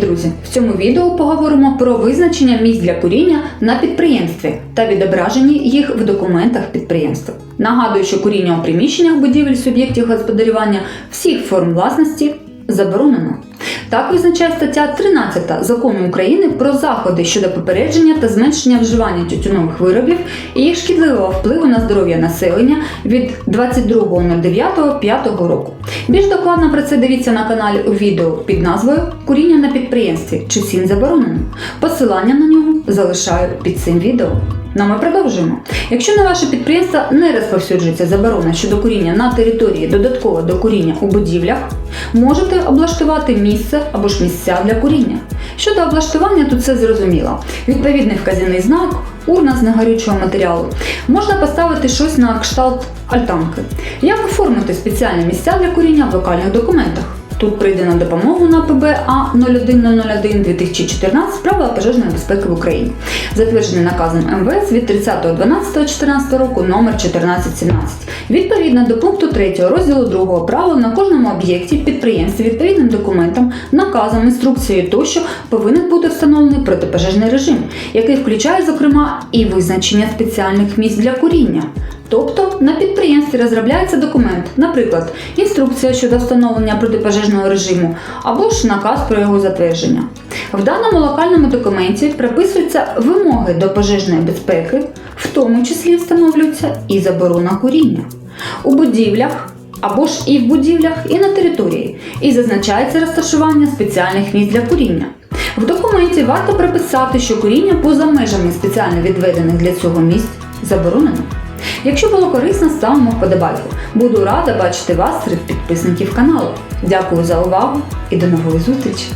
друзі! В цьому відео поговоримо про визначення місць для куріння на підприємстві та відображення їх в документах підприємства. Нагадую, що куріння у приміщеннях будівель суб'єктів господарювання всіх форм власності заборонено. Так визначає стаття 13 Закону України про заходи щодо попередження та зменшення вживання тютюнових виробів і їх шкідливого впливу на здоров'я населення від 22.09.5 року. Більш докладно про це дивіться на каналі у відео під назвою Куріння на підприємстві чи сін заборонено. Посилання на нього залишаю під цим відео. Ну ми продовжуємо. Якщо на ваше підприємство не розповсюджується заборона щодо куріння на території додатково до куріння у будівлях, можете облаштувати місце або ж місця для куріння. Щодо облаштування, тут все зрозуміло. Відповідний вказівний знак, урна з негорючого матеріалу. Можна поставити щось на кшталт альтанки. Як оформити спеціальні місця для куріння в локальних документах? Тут прийде на допомогу на ПБА 01001 2014 правила пожежної безпеки в Україні, затверджений наказом МВС від 30.12.14 року номер 1417. Відповідно до пункту 3 розділу 2 правил на кожному об'єкті підприємстві відповідним документам, наказом, інструкцією тощо повинен бути встановлений протипожежний режим, який включає, зокрема, і визначення спеціальних місць для куріння. Тобто на підприємстві розробляється документ, наприклад, інструкція щодо встановлення протипожежного режиму або ж наказ про його затвердження. В даному локальному документі прописуються вимоги до пожежної безпеки, в тому числі встановлюється і заборона куріння. У будівлях або ж і в будівлях, і на території, і зазначається розташування спеціальних місць для куріння. В документі варто прописати, що куріння поза межами спеціально відведених для цього місць заборонено. Якщо було корисно, ставимо вподобайку. Буду рада бачити вас серед підписників каналу. Дякую за увагу і до нової зустрічі!